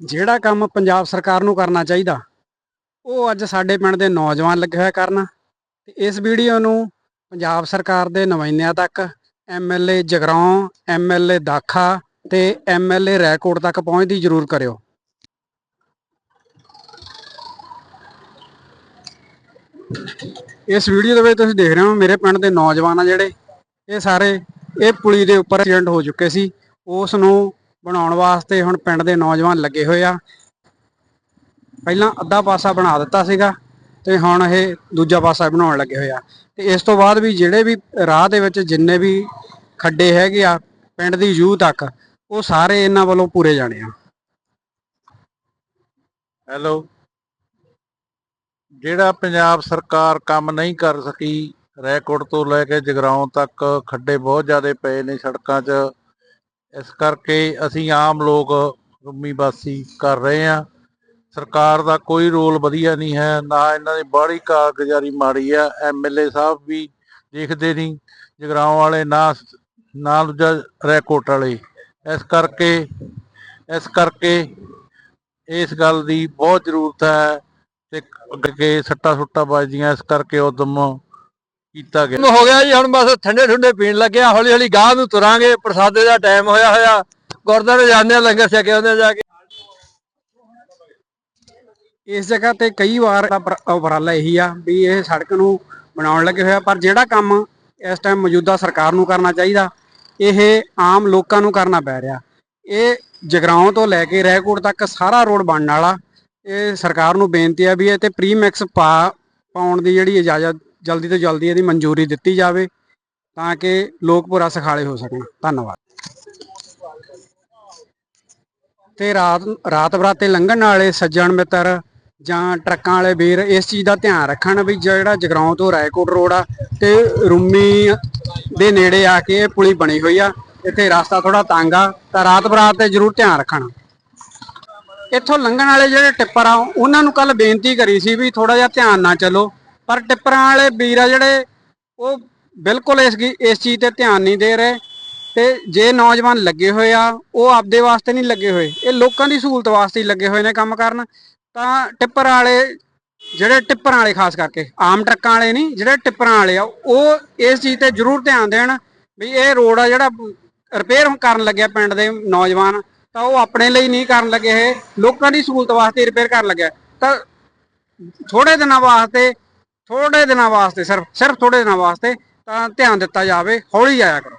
ਜਿਹੜਾ ਕੰਮ ਪੰਜਾਬ ਸਰਕਾਰ ਨੂੰ ਕਰਨਾ ਚਾਹੀਦਾ, ਉਹ ਅੱਜ ਸਾਡੇ ਪਿੰਡ ਦੇ ਨੌਜਵਾਨ ਲੱਗੇ ਹੋਇਆ ਕਰਨ ਤੇ ਇਸ ਵੀਡੀਓ ਨੂੰ ਪੰਜਾਬ ਸਰਕਾਰ ਦੇ ਨੁਮਾਇੰਦਿਆਂ ਤੱਕ ਐਮਐਲਏ ਜਗਰਾਉਂ ਐਮਐਲਏ ਦਾਖਾ ਤੇ ਐਮਐਲਏ ਰੈਕੋਰਡ ਤੱਕ ਪਹੁੰਚਦੀ ਜ਼ਰੂਰ ਕਰਿਓ। ਇਸ ਵੀਡੀਓ ਦੇ ਵਿੱਚ ਤੁਸੀਂ ਦੇਖ ਰਹੇ ਹੋ ਮੇਰੇ ਪਿੰਡ ਦੇ ਨੌਜਵਾਨ ਆ ਜਿਹੜੇ, ਇਹ ਸਾਰੇ, ਇਹ ਪੁਲੀ ਦੇ ਉੱਪਰ ਐਕਸੀਡੈਂਟ ਹੋ ਚੁੱਕੇ ਸੀ, ਉਸ ਨੂੰ ਬਣਾਉਣ ਵਾਸਤੇ ਹੁਣ ਪਿੰਡ ਦੇ ਨੌਜਵਾਨ ਲੱਗੇ ਹੋਏ ਆ। ਪਹਿਲਾਂ ਅੱਧਾ ਪਾਸਾ ਬਣਾ ਦਿੱਤਾ ਸੀਗਾ ਤੇ ਹੁਣ ਇਹ ਦੂਜਾ ਪਾਸਾ ਬਣਾਉਣ ਲੱਗੇ ਹੋਏ ਆ। ਤੇ ਇਸ ਤੋਂ ਬਾਅਦ ਵੀ ਜਿਹੜੇ ਵੀ ਰਾਹ ਦੇ ਵਿੱਚ ਜਿੰਨੇ ਵੀ ਖੱਡੇ ਹੈਗੇ ਆ ਪਿੰਡ ਦੀ ਜੂਹ ਤੱਕ, ਉਹ ਸਾਰੇ ਇਹਨਾਂ ਵੱਲੋਂ ਪੂਰੇ ਜਾਣੇ ਆ। ਹੈਲੋ। ਜਿਹੜਾ ਪੰਜਾਬ ਸਰਕਾਰ ਕੰਮ ਨਹੀਂ ਕਰ ਸਕੀ, ਰੈਕੋਰਡ ਤੋਂ ਲੈ ਕੇ ਜਗਰਾਉਂ ਤੱਕ ਖੱਡੇ ਬਹੁਤ ਜ਼ਿਆਦਾ ਪਏ ਨੇ ਸੜਕਾਂ 'ਚ। ਇਸ ਕਰਕੇ ਅਸੀਂ ਆਮ ਲੋਕ ਰੂਮੀ ਵਾਸੀ ਕਰ ਰਹੇ ਹਾਂ। ਸਰਕਾਰ ਦਾ ਕੋਈ ਰੋਲ ਵਧੀਆ ਨਹੀਂ ਹੈ, ਨਾ ਇਹਨਾਂ ਦੀ ਬਾਹਰੀ ਕਾਰਗੁਜ਼ਾਰੀ ਮਾੜੀ ਆ ਐਮਐਲਏ ਸਾਹਿਬ ਵੀ ਦੇਖਦੇ ਨਹੀਂ, ਜਗਰਾਉਂ ਵਾਲੇ ਨਾ ਨਾ ਦੂਜਾ ਰੈਕੋਟ ਵਾਲੇ। ਇਸ ਕਰਕੇ ਇਸ ਕਰਕੇ ਇਸ ਗੱਲ ਦੀ ਬਹੁਤ ਜ਼ਰੂਰਤ ਹੈ ਤੇ ਅੱਗੇ ਸੱਟਾ ਸੁੱਟਾ ਵੱਜਦੀਆਂ, ਇਸ ਕਰਕੇ ਉਦਮ ਕੀਤਾ ਗਿਆ। ਹੋ ਗਿਆ ਜੀ, ਹੁਣ ਬਸ ਠੰਡੇ ਠੰਡੇ ਪੀਣ ਲੱਗਿਆ ਹੌਲੀ ਹੌਲੀ ਗਾਹ ਨੂੰ ਤੁਰਾਂਗੇ, ਪ੍ਰਸਾਦੇ ਦਾ ਟਾਈਮ ਹੋਇਆ ਹੋਇਆ, ਗੁਰਦੁਆਰੇ ਜਾਂਦੇ ਲੰਗਰ ਛਕੇ ਆਉਂਦੇ ਜਾ ਕੇ। ਇਸ ਜਗ੍ਹਾ ਤੇ ਕਈ ਵਾਰ ਉਪਰਾਲਾ ਇਹੀ ਆ ਵੀ ਇਹ ਸੜਕ ਨੂੰ ਬਣਾਉਣ ਲੱਗੇ ਹੋਇਆ ਪਰ ਜਿਹੜਾ ਕੰਮ ਇਸ ਟਾਈਮ ਮੌਜੂਦਾ ਸਰਕਾਰ ਨੂੰ ਕਰਨਾ ਚਾਹੀਦਾ, ਇਹ ਆਮ ਲੋਕਾਂ ਨੂੰ ਕਰਨਾ ਪੈ ਰਿਹਾ। ਇਹ ਜਗਰਾਉਂ ਤੋਂ ਲੈ ਕੇ ਰੈਕੋਰਡ ਤੱਕ ਸਾਰਾ ਰੋਡ ਬਣਨ ਵਾਲਾ, ਇਹ ਸਰਕਾਰ ਨੂੰ ਬੇਨਤੀ ਆ ਵੀ ਇਹ ਤੇ ਪ੍ਰੀਮਿਕਸ ਪਾ ਪਾਉਣ ਦੀ ਜਿਹੜੀ ਇਜਾਜ਼ਤ ਜਲਦੀ ਤੋਂ ਜਲਦੀ ਇਹਦੀ ਮਨਜ਼ੂਰੀ ਦਿੱਤੀ ਜਾਵੇ ਤਾਂ ਕਿ ਲੋਕ ਪੂਰਾ ਸਖਾਲੇ ਹੋ ਸਕਣ। ਧੰਨਵਾਦ। ਤੇ ਰਾਤ ਰਾਤ ਬਰਾਤੇ ਲੰਘਣ ਵਾਲੇ ਸੱਜਣ ਮਿੱਤਰ ਜਾਂ ਟਰੱਕਾਂ ਵਾਲੇ ਵੀਰ ਇਸ ਚੀਜ਼ ਦਾ ਧਿਆਨ ਰੱਖਣ ਵੀ ਜਿਹੜਾ ਜਗਰਾਉਂ ਤੋਂ ਰਾਏਕੋਟ ਰੋਡ ਆ ਤੇ ਰੂਮੀ ਦੇ ਨੇੜੇ ਆ ਕੇ ਇਹ ਪੁਲੀ ਬਣੀ ਹੋਈ ਆ। ਇੱਥੇ ਰਸਤਾ ਥੋੜਾ ਤੰਗ ਆ, ਤਾਂ ਰਾਤ ਬਰਾਤ ਤੇ ਜ਼ਰੂਰ ਧਿਆਨ ਰੱਖਣ। ਇੱਥੋਂ ਲੰਘਣ ਵਾਲੇ ਜਿਹੜੇ ਟਿੱਪਰ ਆ, ਉਹਨਾਂ ਨੂੰ ਕੱਲ ਬੇਨਤੀ ਕਰੀ ਸੀ ਵੀ ਥੋੜਾ ਜਿਹਾ ਧਿਆਨ ਨਾਲ ਚੱਲੋ। ਪਰ ਟਿੱਪਰਾਂ ਵਾਲੇ ਵੀਰ ਆ ਜਿਹੜੇ, ਉਹ ਬਿਲਕੁਲ ਇਸ ਇਸ ਚੀਜ਼ ਤੇ ਧਿਆਨ ਨਹੀਂ ਦੇ ਰਹੇ। ਤੇ ਜੇ ਨੌਜਵਾਨ ਲੱਗੇ ਹੋਏ ਆ, ਉਹ ਆਪਦੇ ਵਾਸਤੇ ਨਹੀਂ ਲੱਗੇ ਹੋਏ। ਇਹ ਲੋਕਾਂ ਦੀ ਸਹੂਲਤ ਵਾਸਤੇ ਹੀ ਲੱਗੇ ਹੋਏ ਨੇ ਕੰਮ ਕਰਨ। ਤਾਂ ਟਿੱਪਰ ਵਾਲੇ, ਜਿਹੜੇ ਟਿੱਪਰਾਂ ਵਾਲੇ ਖਾਸ ਕਰਕੇ, ਆਮ ਟਰੱਕਾਂ ਵਾਲੇ ਨਹੀਂ, ਜਿਹੜੇ ਟਿੱਪਰਾਂ ਵਾਲੇ ਆ, ਉਹ ਇਸ ਚੀਜ਼ ਤੇ ਜ਼ਰੂਰ ਧਿਆਨ ਦੇਣ ਵੀ ਇਹ ਰੋਡ ਆ ਜਿਹੜਾ ਰਿਪੇਅਰ ਕਰਨ ਲੱਗਿਆ ਪਿੰਡ ਦੇ ਨੌਜਵਾਨ, ਤਾਂ ਉਹ ਆਪਣੇ ਲਈ ਨਹੀਂ ਕਰਨ ਲੱਗੇ ਇਹ ਲੋਕਾਂ ਦੀ ਸਹੂਲਤ ਵਾਸਤੇ ਰਿਪੇਅਰ ਕਰਨ ਲੱਗਿਆ। ਤਾਂ ਥੋੜੇ ਦਿਨਾਂ ਵਾਸਤੇ ਥੋੜੇ ਦਿਨਾਂ ਵਾਸਤੇ, ਸਿਰਫ ਸਿਰਫ ਥੋੜੇ ਦਿਨਾਂ ਵਾਸਤੇ ਤਾਂ ਧਿਆਨ ਦਿੱਤਾ ਜਾਵੇ, ਹੌਲੀ ਜਾਇਆ ਕਰੋ।